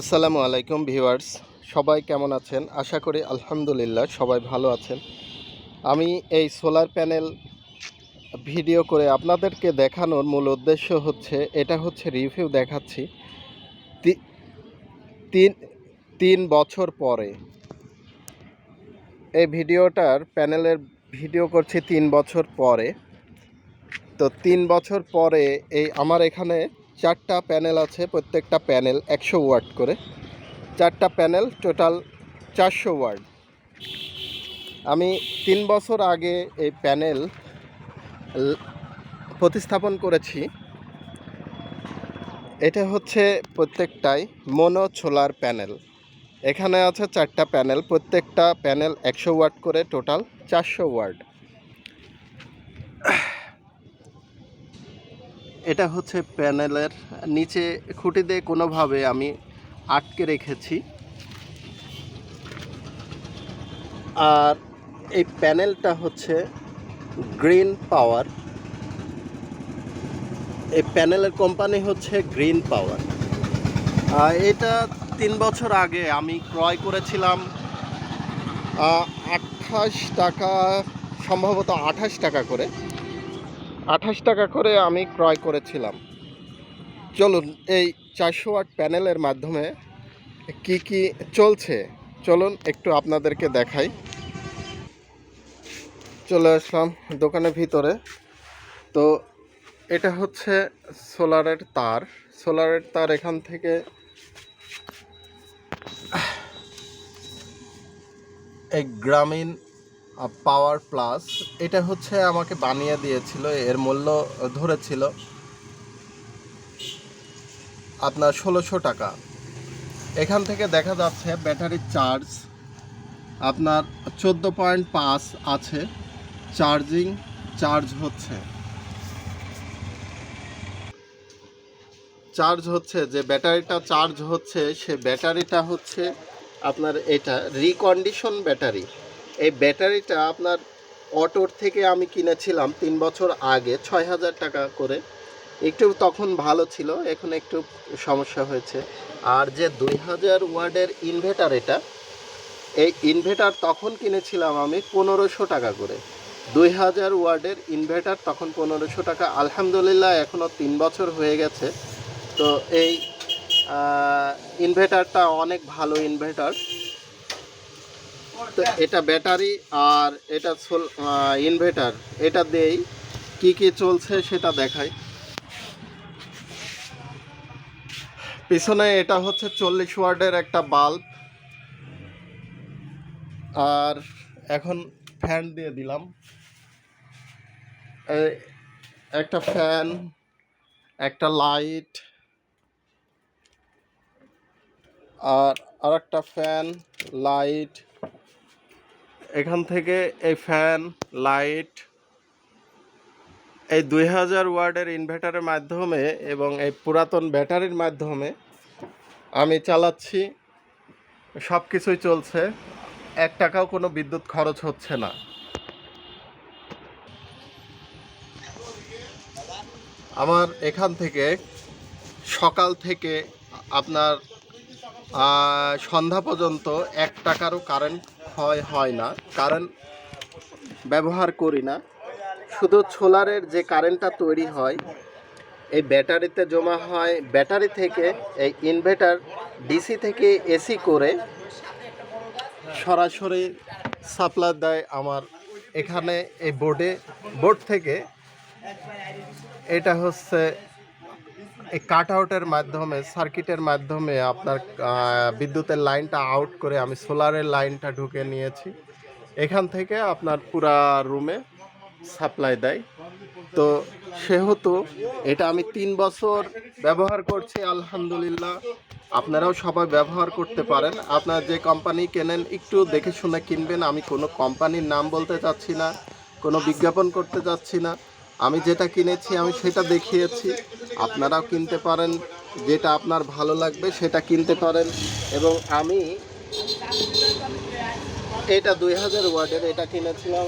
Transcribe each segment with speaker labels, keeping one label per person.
Speaker 1: আসসালামু আলাইকুম ভিউয়ার্স, সবাই কেমন আছেন? আশা করি আলহামদুলিল্লাহ সবাই ভালো আছেন। আমি এই সোলার প্যানেল ভিডিও করে আপনাদেরকে দেখানোর মূল উদ্দেশ্য হচ্ছে, এটা হচ্ছে রিভিউ দেখাচ্ছি। তিন তিন বছর পরে। এই ভিডিওটার প্যানেলের ভিডিও করছি তিন বছর পরে। তো তিন বছর পরে এই আমার এখানে চারটা প্যানেল আছে, প্রত্যেকটা প্যানেল একশো ওয়াট করে। চারটা প্যানেল টোটাল চারশো ওয়াট। আমি তিন বছর আগে এই প্যানেল প্রতিস্থাপন করেছি। এটা হচ্ছে প্রত্যেকটাই মনো ছোলার প্যানেল। এখানে আছে চারটা প্যানেল, প্রত্যেকটা প্যানেল একশো ওয়াট করে, টোটাল চারশো ওয়াট। এটা হচ্ছে প্যানেলের নিচে খুঁটি দিয়ে কোনোভাবে আমি আটকে রেখেছি। আর এই প্যানেলটা হচ্ছে গ্রিন পাওয়ার। এই প্যানেলের কোম্পানি হচ্ছে গ্রিন পাওয়ার। এটা তিন বছর আগে আমি ক্রয় করেছিলাম। আঠাশ টাকা, সম্ভবত আঠাশ টাকা করে। আঠাশ টাকা করে আমি ক্রয় করেছিলাম। চলুন, এই চারশো ওয়াট প্যানেলের মাধ্যমে কি কি চলছে? চলুন একটু আপনাদেরকে দেখাই। চলে আসলাম দোকানের ভিতরে। তো এটা হচ্ছে সোলারের তার। সোলারের তার এখান থেকে এই গ্রামীণ পাওয়ার প্লাস এটা হচ্ছে আমাকে বানিয়ে দিয়েছিল, এর মূল্য ধরেছিল আপনার ষোলোশো টাকা। এখান থেকে দেখা যাচ্ছে ব্যাটারির চার্জ আপনার চোদ্দ পয়েন্ট পাঁচ আছে চার্জিং চার্জ হচ্ছে। চার্জ হচ্ছে, যে ব্যাটারিটা চার্জ হচ্ছে, সে ব্যাটারিটা হচ্ছে আপনার এটা রিকন্ডিশন ব্যাটারি। এই ব্যাটারিটা আপনার অটোর থেকে আমি কিনেছিলাম তিন বছর আগে, ছয় হাজার টাকা করে। একটু তখন ভালো ছিল, এখন একটু সমস্যা হয়েছে। আর যে দুই হাজার ওয়ার্ডের ইনভার্টার এটা, এই ইনভার্টার তখন কিনেছিলাম আমি পনেরোশো টাকা করে। দুই হাজার ওয়ার্ডের ইনভার্টার তখন পনেরোশো টাকা। আলহামদুলিল্লাহ এখনও তিন বছর হয়ে গেছে। তো এই ইনভার্টারটা অনেক ভালো ইনভার্টার তো এটা ব্যাটারি আর এটা ইনভার্টার এটা দিয়েই কি কি চলছে সেটা দেখাই। পিছনে এটা হচ্ছে চল্লিশ ওয়ার্ডের একটা বাল্ব। আর এখন ফ্যান দিয়ে দিলাম। একটা ফ্যান, একটা লাইট, আর আরেকটা ফ্যান, লাইট এখান থেকে এই ফ্যান, লাইট, এই দুই হাজার ওয়ার্ডের ইনভার্টারের মাধ্যমে এবং এই পুরাতন ব্যাটারির মাধ্যমে আমি চালাচ্ছি। সব কিছুই চলছে। এক টাকাও কোনো বিদ্যুৎ খরচ হচ্ছে না। আমার এখান থেকে সকাল থেকে আপনার সন্ধ্যা পর্যন্ত এক টাকারও কারেন্ট ক্ষয় হয় না। কারেন্ট ব্যবহার করি না। শুধু সোলারের যে কারেন্টটা তৈরি হয়, এই ব্যাটারিতে জমা হয়, ব্যাটারি থেকে এই ইনভার্টার ডিসি থেকে এসি করে সরাসরি সাপ্লাই দেয় আমার এখানে এই বোর্ডে বোর্ড থেকে এটা হচ্ছে এই কাট আউটের মাধ্যমে সার্কিটের মাধ্যমে আপনার বিদ্যুতের লাইনটা আউট করে আমি সোলারের লাইনটা ঢুকে নিয়েছি। এখান থেকে আপনার পুরা রুমে সাপ্লাই দেয়। তো সেহেতু এটা আমি তিন বছর ব্যবহার করছি, আলহামদুলিল্লাহ। আপনারাও সবাই ব্যবহার করতে পারেন। আপনার যে কোম্পানি কেনেন, একটু দেখে শুনে কিনবেন। আমি কোনো কোম্পানির নাম বলতে চাচ্ছি না, কোনো বিজ্ঞাপন করতে চাচ্ছি না। আমি যেটা কিনেছি, আমি সেটা দেখিয়েছি। আপনারাও কিনতে পারেন, যেটা আপনার ভালো লাগবে সেটা কিনতে পারেন। এবং আমি এটা দুই হাজার ওয়ার্ডের এটা কিনেছিলাম।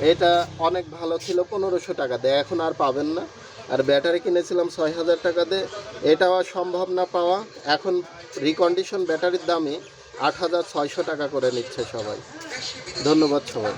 Speaker 1: এটা অনেক ভালো ছিল, পনেরোশো টাকা দেয়। এখন আর পাবেন না। আর ব্যাটারি কিনেছিলাম ছয় হাজার টাকা দিয়ে। এটাও আর সম্ভব না পাওয়া। এখন রিকন্ডিশন ব্যাটারির দামই আট হাজার ছয়শো টাকা করে নিচ্ছে সবাই। ধন্যবাদ সবাই।